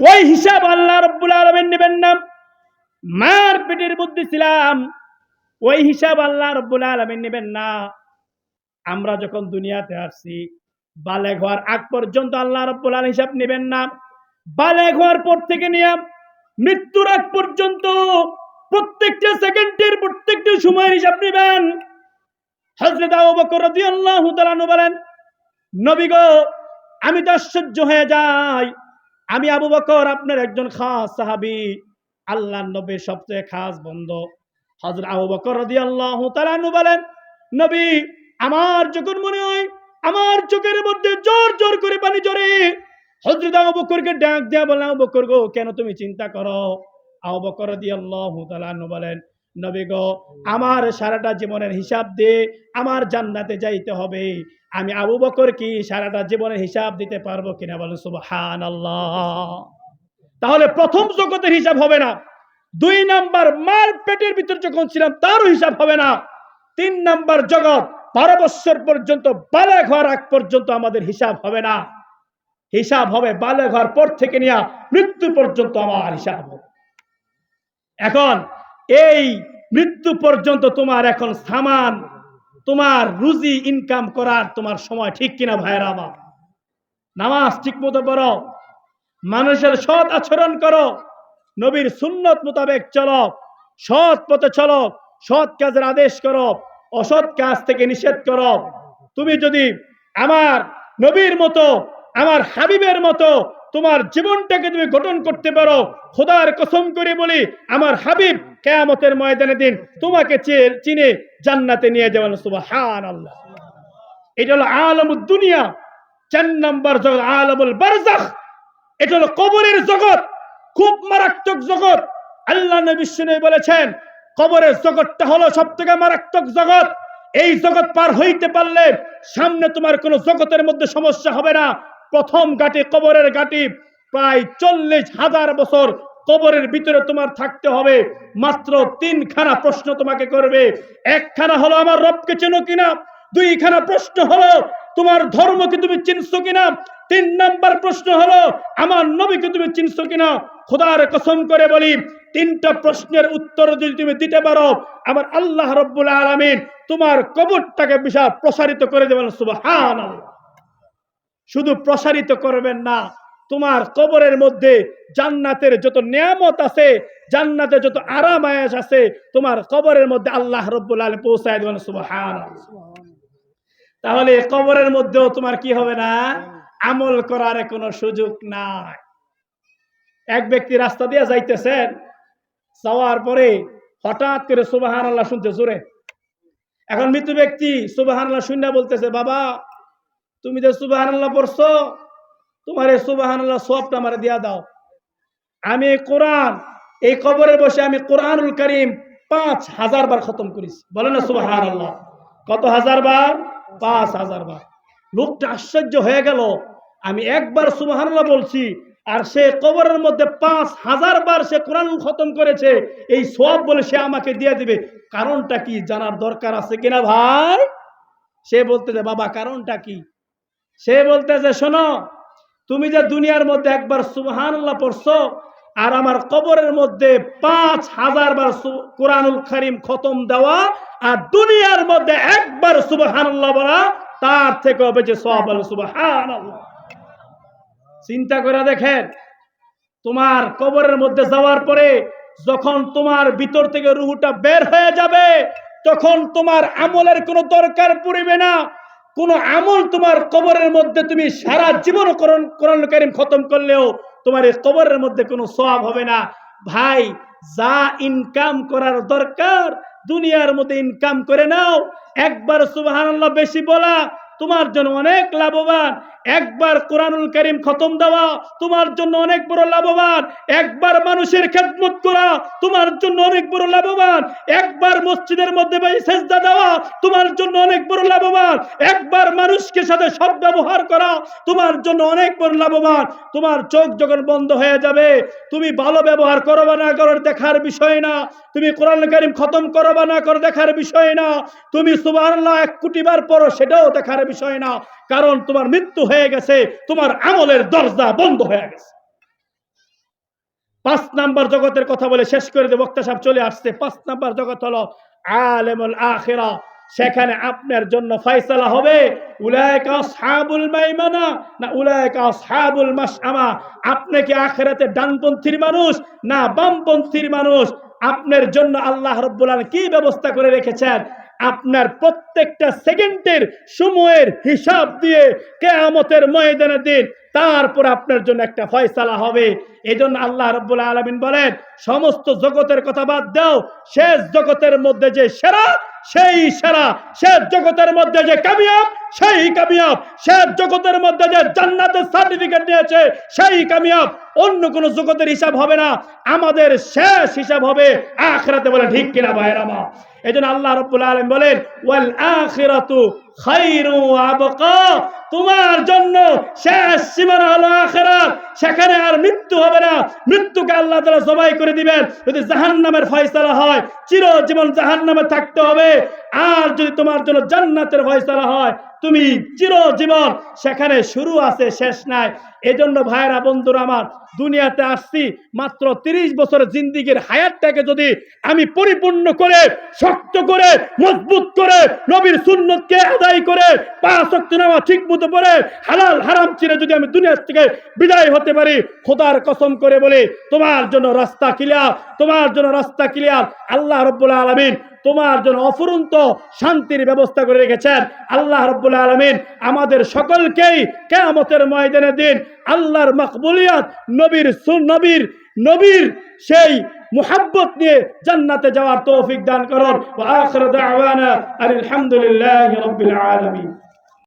ওই হিসাব আল্লাহ রব্বুল আলমেন নেবেন না। মার পেটের বুদ্ধি ছিলাম, ওই হিসাব আল্লাহ রব্বুল আলমেন নেবেন না। আমরা যখন দুনিয়াতে আসছি, বালে হওয়ার আগ পর্যন্ত আল্লাহ রব্বুল আলম হিসাব নেবেন না। বালে হওয়ার পর থেকে নিয়ে মৃত্যুর আগ পর্যন্ত প্রত্যেকটা সেকেন্ডের প্রত্যেকটা সময়ের হিসাব নেবেন। হজরত আবু বকর রাদিয়াল্লাহু তাআলা বলেন, নবী গো, আমি তো আশ্চর্য হয়ে যাই। আমি আবু বকর, আপনার একজন খাস সাহাবি। আল্লাহ নবীর সবচেয়ে খাস বন্ধু। হযরত আবু বকর রাদিয়াল্লাহু তাআলা আনহু বলেন, নবী, আমার যখন মনে হয়, আমার চোখের মধ্যে জোর জোর করে পানি জড়ে হযরত আবু বকরকে ডাক দেয়া বললাম, আবু বকর গো, কেন তুমি চিন্তা করো? আবু বকর রাদিয়াল্লাহু তাআলা আনহু বলেন নবী গো, আমার সারাটা জীবনের হিসাব দিয়ে আমার জান্নাতে যাইতে হবে। আমি আবু বকর কি সারাটা জীবনের হিসাব দিতে পারব কিনা বলেন সুবহান তাহলে প্রথম জগতের হিসাব হবে না। দুই নাম্বার মার পেটের ভিতর যখন ছিলাম, তারও হিসাব হবে না। তিন নাম্বার জগৎ, বারো বৎসর পর্যন্ত বালে ঘর আগ পর্যন্ত আমাদের হিসাব হবে না। হিসাব হবে বালে ঘর পর থেকে নিয়ে মৃত্যু পর্যন্ত আমার হিসাব হবে। এখন এই মৃত্যু পর্যন্ত তোমার এখন সামান, তোমার রুজি ইনকাম করার তোমার সময় ঠিক কিনা ভাইরা আমার? নামাজ ঠিক মতো পড়ো, মানুষের সৎ আচরণ করো, নবীর সুন্নত মোতাবেক চলো, সৎ পথে চলো, সৎ কাজের আদেশ করো, অসৎ কাজ থেকে নিষেধ করো। তুমি যদি আমার নবীর মতো আমার হাবিবের মতো তোমার জীবনটাকে তুমি গঠন করতে পারো। খোদার কসম করে বলি, আমার হাবিব কেয়ামতের ময়দানে দিন তোমাকে চিনে জান্নাতে নিয়ে যাবেন। আল্লাহ এটা হলো চার নম্বর জগৎ, আলমুল এটা হলো কবরের জগৎ, খুব মারাত্মক জগৎ। আল্লাহ নবী শুনে বলেছেন, কবরের জগৎটা হলো সব থেকে মারাত্মক জগৎ। এই জগৎ পার হইতে পারলে সামনে তোমার কোনো জগতের মধ্যে সমস্যা হবে না। প্রথম গাটি কবরের গাটি প্রায় চল্লিশ হাজার বছর কবরের ভিতরে তোমার থাকতে হবে। মাত্র তিনখানা প্রশ্ন তোমাকে করবে। একখানা হলো, আমার রবকে চেনো কিনা? দুইখানা প্রশ্ন হলো, তোমার ধর্মকে তুমি চিনছো কিনা? তিন নাম্বার প্রশ্ন হলো, আমার নবীকে তুমি চিনছো কিনা? খোদার কসম করে বলি, তিনটা প্রশ্নের উত্তর যদি তুমি দিতে পারো, আমার আল্লাহ রব্বুল আলামিন তোমার কবরটাকে বিশাল প্রসারিত করে দেবেন। সুবহান শুধু প্রসারিত করবেন না, তোমার কবরের মধ্যে জান্নাতের যত নিয়ামত আছে জান্নাতে যত আরাম আয়াস আছে, তোমার কবরের মধ্যে আল্লাহ রব্বুল আলম পৌঁছায় দেবেন সুবহান তাহলে কবরের মধ্যেও তোমার কি হবে না? আমল করার কোনো সুযোগ নাই। এক ব্যক্তি রাস্তা দিয়ে যাইতেছেন, যাওয়ার পরে হঠাৎ করে সুবাহান আল্লাহ শুনতে জোরে। এখন মৃত্যু ব্যক্তি সুবাহান আল্লাহ শুনে বলতেছে, বাবা তুমি যে সুবাহান আল্লাহ পড়ছো, তোমার এই সুবাহান আল্লাহ সবটা আমার দিয়া দাও। আমি কোরআন, এই কবরে বসে আমি কোরআনুল করিম পাঁচ হাজার বার খতম করেছি। বলে না সুবাহান আল্লাহ কত হাজার বার? পাঁচ হাজার বার। লোকটা আশ্চর্য হয়ে গেল। আমি একবার সুবহানাল্লাহ বলছি, আর সে কবরের মধ্যে পাঁচ হাজার বার সে কোরআন খতম করেছে, এই সব বলে সে আমাকে দিয়ে দিবে। কারণটা কি জানার দরকার আছে কিনা ভাই? সে বলতেছে, বাবা, কারণটা কি? সে বলতেছে, শোনো, তুমি যে দুনিয়ার মধ্যে একবার সুবহানাল্লাহ পড়ছো আর আমার কবরের মধ্যে পাঁচ হাজার বার কোরআনুল করিম খতম দেওয়া আর দুনিয়ার মধ্যে একবার সুবহানাল্লাহ বলা, তার থেকে বেঁচে সব বলে সুবহানাল্লাহ। চিন্তা করে দেখেন, তোমার কবরের মধ্যে যাওয়ার পরে যখন তোমার ভিতর থেকে রুহুটা বের হয়ে যাবে, তখন তোমার আমলের কোনো দরকার পড়বে না। কোন আমল তোমার কবরের মধ্যে তুমি সারা জীবন করণ খতম করলেও তোমার এই কবরের মধ্যে কোনো সব হবে না। ভাই, যা ইনকাম করার দরকার, দুনিয়ার মধ্যে ইনকাম করে নাও। একবার সুবাহ বেশি বলা তোমার জন্য অনেক লাভবান। একবার কোরআনুল করিম খতম দেওয়া তোমার জন্য অনেক বড় লাভবান। একবার মানুষের খেদমত করা তোমার জন্য অনেক বড় লাভবান। একবার মসজিদের মধ্যে সেজদা দেওয়া তোমার জন্য অনেক বড় লাভবান। একবার মানুষকে সাথে সব ব্যবহার করা তোমার জন্য অনেক বড় লাভবান। তোমার চোখ যখন বন্ধ হয়ে যাবে, তুমি ভালো ব্যবহার করো বা না করো দেখার বিষয় না। তুমি কোরআন করিম খতম করো বা না করো দেখার বিষয় না। তুমি সুবহানাল্লাহ এক কোটি বার পড়ো সেটাও দেখার বিষয় না। কারণ তোমার মৃত্যু হয়ে গেছে, তোমার আমলের দরজা বন্ধ হয়ে গেছে। পাঁচ নাম্বার জগতের কথা বলে শেষ করে দেব বক্তা সাহেব চলে আসছে। পাঁচ নাম্বার জগৎ হলো আলেমুল আখিরা। সেখানে আপনার জন্য ফয়সালা হবে আপনি কি মানুষ না বামপন্থীর মানুষ? আপনার জন্য আল্লাহ রব্বুল কি ব্যবস্থা করে রেখেছেন? আপনার প্রত্যেকটা সেকেন্ডের সময়ের হিসাব দিয়ে কেয়ামতের ময়দানে দিন তারপর আপনার জন্য একটা ফয়সালা হবে। এই জন্য আল্লাহ রব্বুল আলমিন বলেন, সমস্ত জগতের কথা বাদ দাও, শেষ জগতের মধ্যে যে সেরা, সেই সেরা। শেষ জগতের মধ্যে যে কামিয়াব, সেই কামিয়াব। শেষ জগতের মধ্যে যে জান্নাতের সার্টিফিকেট নিয়েছে, সেই কামিয়াব। অন্য কোন জগতের হিসাব হবে না। আমাদের শেষ হিসাব হবে আখরাতে বলে, ঠিক কিনা ভাইয়ের এই জন্য আল্লাহ রব্বুল আলম বলেন, ওয়াল আখিরাতু তোমার জন্য শেষ সীমানা হলো আখেরাত। সেখানে আর মৃত্যু হবে না। মৃত্যুকে আল্লাহ তালা জবাই করে দিবেন। যদি জাহান নামের ফয়সালা হয়, চিরজীবন জাহান নামে থাকতে হবে। আর যদি তোমার জন্য জান্নাতের ফয়সালা হয় তুমি চিরজীবন সেখানে শুরু আছে, শেষ নাই। এজন্য ভাইরা বন্ধুরা আমার, দুনিয়াতে আসছি মাত্র তিরিশ বছরের জিন্দিগির হায়াতটাকে যদি আমি পরিপূর্ণ করে, শক্ত করে, মজবুত করে, নবীর সুন্নতকে আদায় করে, পাঁচ শক্তি নামা ঠিক মতো পড়ে, হালাল, হারাম চিরে যদি আমি দুনিয়ার থেকে বিদায় হতে পারি, খোদার কসম করে বলি, তোমার জন্য রাস্তা ক্লিয়ার তোমার জন্য রাস্তা ক্লিয়ার আল্লাহ রব্বুল আলমিন তোমার জন্য অফুরন্ত শান্তির ব্যবস্থা করে রেখেছেন। আল্লাহ রব্বুল আলমিন আমাদের সকলকেই কেয়ামতের ময়দানে দিন আল্লাহর মকবুলিয়াত, নবীর সুন, নবীর নবীর সেই محبت নিয়ে জান্নাতে যাওয়ার তৌফিক দান করুন। ওয়া আখিরু দাওয়ানা আলহামদুলিল্লাহি রাব্বিল আলামিন।